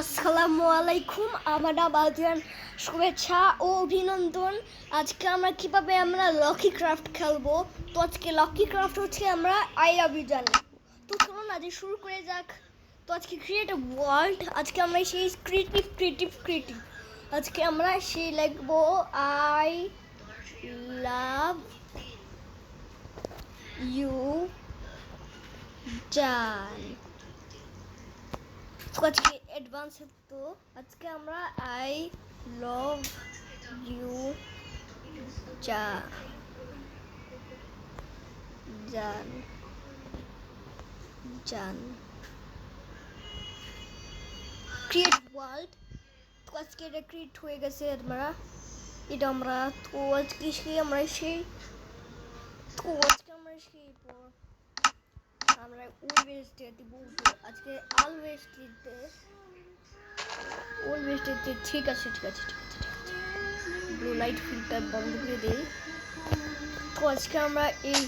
আসসালামু আলাইকুম, আমার আবাদিয়ান শুভেচ্ছা ও অভিনন্দন। আজকে আমরা কীভাবে আমরা লকি ক্রাফট খেলব? তো আজকে লকি ক্রাফট হচ্ছে আমরা আই লাভ ইউ জানি। তো চলুন আজ শুরু করে যাক। তো আজকে ক্রিয়েটিভ ওয়ার্ল্ড আজকে আমরা সেই ক্রিয়েটিভ ক্রিয়েটিভ ক্রিয়েটিভ আজকে আমরা সেই লিখব আই লাভ ইউ জান। আজকে অ্যাডভান্স তো আজকে আমরা আই লাভ ইউ যা, জান জান। ক্রিয়েট ওয়ার্ল্ড তো আজকে এটা ক্রিয়েট হয়ে গেছে আমরা। এটা আমরা, তো আজকে সেই আমরা সেই, তো আজকে আমরা সেই আমরা অলওয়েজ ডে দিব। আজকে অলওয়েজ দিতে। অলওয়েজ দিতে ঠিক আছে ঠিক আছে ঠিক আছে ঠিক আছে ব্লু লাইট ফিল্টার বন্ধ করে দেই। তো আজকে আমরা এই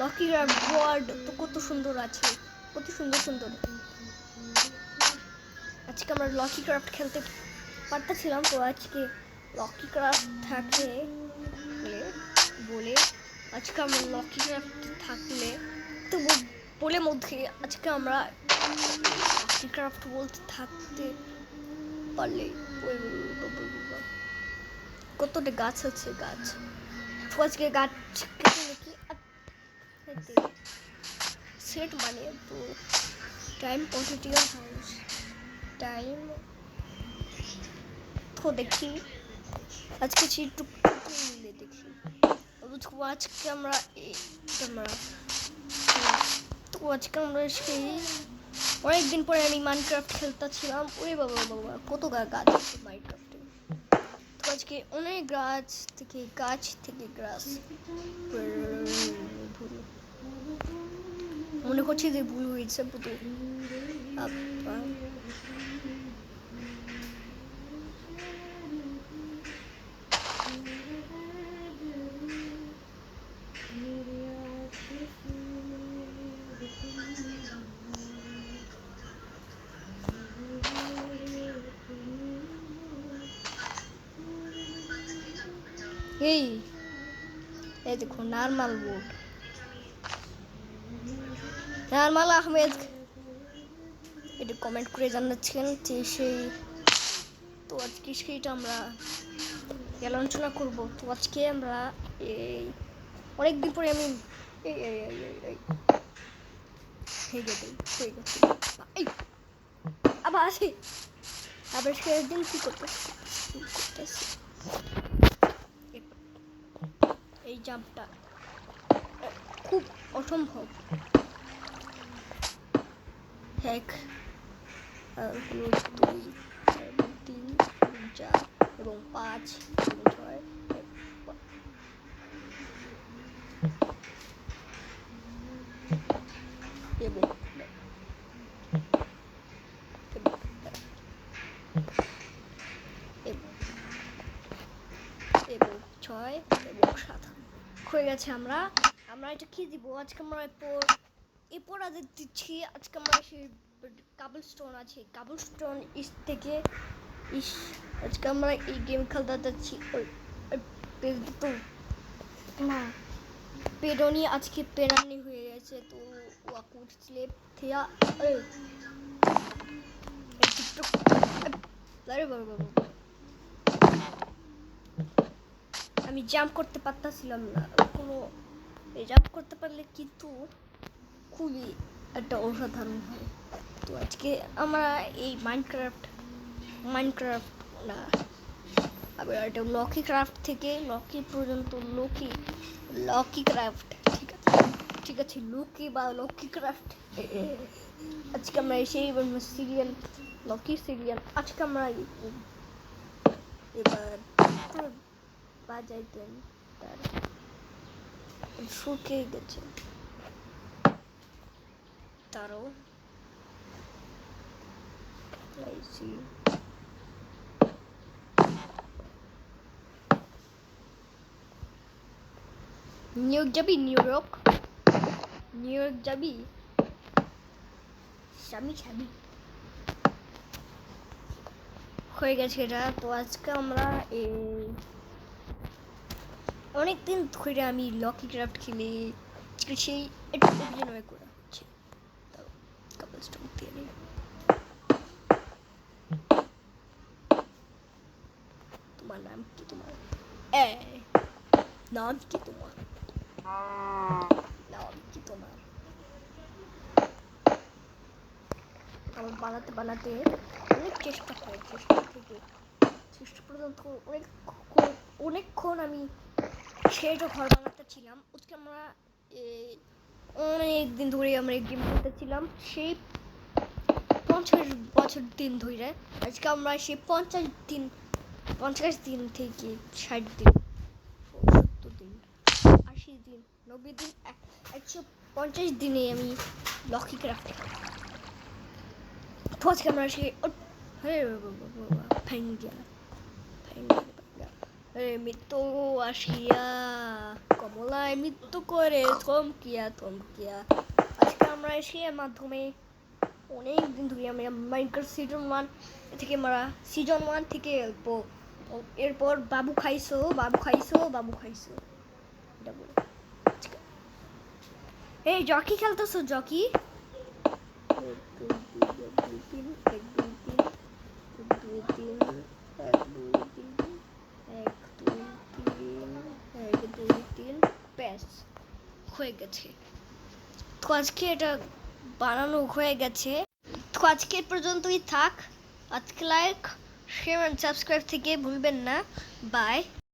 লকি ওয়ার্ড তো কত সুন্দর আছে, কত সুন্দর সুন্দর। আজকে আমরা লকি ক্রাফট খেলতে পারতেছিলাম, তো আজকে লকি ক্রাফট থাকে বলে আজকে আমরা লকি ক্রাফট থাকলে, তো বলে মধ্যে আজকে আমরা ক্রাফট বলতে থাকতে পারলে। কতটা গাছ আছে, গাছ? আজকে গাছ কেটে নাকি সেট। মানে তো টাইম পজিটিভ হাউস টাইম তো দেখি। আজকে একটু দেখি। তো আজকে আমরা আমরা তো আজকে আমরা সেই অনেকদিন পরে আমি মাইনক্রাফট খেলতেছিলাম ওরে বাবা বাবা কত গাছ আছে মাইনক্রাফটে তো আজকে অনেক গাছ থেকে গাছ থেকে গাছ মনে করছি যে ভুল হয়েছে পুতু এই এই দেখো নর্মাল বোর্ড নর্মাল আহমেদ এটা কমেন্ট করে জানাচ্ছেন যে সেই তো আজকে সেইটা আমরা আলোচনা করব তো আজকে আমরা এই অনেকদিন পরে আমি এই এই এই এই হয়ে গেছে হয়ে এই আবার আসি আবার সেদিন কি করতেছি করতেছি এই জাম্পটা খুব অসম্ভব। এক দুই তিন চার এবং পাঁচ ছয় এবং এবং এবং ছয় এবং সাত হয়ে গেছে আমরা। আমরা এটা কি দিব? আজকে আমরা এরপর এরপর আজ দিচ্ছি। আজকে আমরা সেই কাবল স্টোন আছে। কাবল স্টোন ইস থেকে ইস আজকে আমরা এই গেম খেলতে যাচ্ছি। তো না। পেরনি আজকে পেরানি হয়ে গেছে। তো টিকটক আরে বাবা বাবা আমি জাম্প করতে পারতাছিলাম না। কোনো জাম্প করতে পারলে কিন্তু খুবই একটা অসাধারণ হয়। তো আজকে আমরা এই মাইনক্রাফট মাইনক্রাফট না আবার একটা লকি ক্রাফট থেকে লকি পর্যন্ত লকি লকি ক্রাফট ঠিক আছে? ঠিক আছে লকি বা লকি ক্রাফট আজকে আমরা সেই সিরিয়াল লকি সিরিয়াল আজকে আমরা এবার বাজাইতেন তার শুকিয়ে গেছে। তারও? ইয়র্ক যাবি নিউ ইয়র্ক নিউ ইয়র্ক যাবি? স্বামী স্বামী। হয়ে গেছে এটা। তো আজকে আমরা এই অনেক দিন ধরে আমি লকি ক্রাফট খেলে সেই তোমার নাম কি তোমার? এ, নাম কি তোমার? নাম কি তোমার? আমার বানাতে বানাতে অনেক চেষ্টা করে, চেষ্টা থেকে শেষ পর্যন্ত অনেক অনেকক্ষণ আমি সেটা ঘর বানাতে ছিলাম আজকে আমরা অনেক দিন ধরে আমরা গেম খেলতেছিলাম সেই পঞ্চাশ বছর দিন ধরে আজকে আমরা সেই পঞ্চাশ দিন পঞ্চাশ দিন থেকে ষাট দিন সত্তর দিন আশি দিন নব্বই দিন এক- একশো পঞ্চাশ দিনে আমি লকি ক্রাফট তো আজকে আমরা সেই ফ্যাঙ্গিয়া ফ্যাঙ্গিয়া আরে মৃত্যু আসিয়া কমলায় মৃত্যু করে থমকিয়া থমকিয়া আজকে আমরা এসে মাধ্যমে অনেক দিন ধরে আমরা মাইনক্রাফট সিজন ওয়ান থেকে আমরা সিজন ওয়ান থেকে অল্প এরপর বাবু খাইছো বাবু খাইছো বাবু খাইছো এই জকি খেলতেছো জকি এক দুই তিন এক দুই তিন দুই তিন এক দুই ব্যাস হয়ে গেছে। তো আজকে এটা বানানো হয়ে গেছে। তো আজকে পর্যন্তই থাক। আজকে লাইক শেয়ার অ্যান্ড সাবস্ক্রাইব থেকে ভুলবেন না। বাই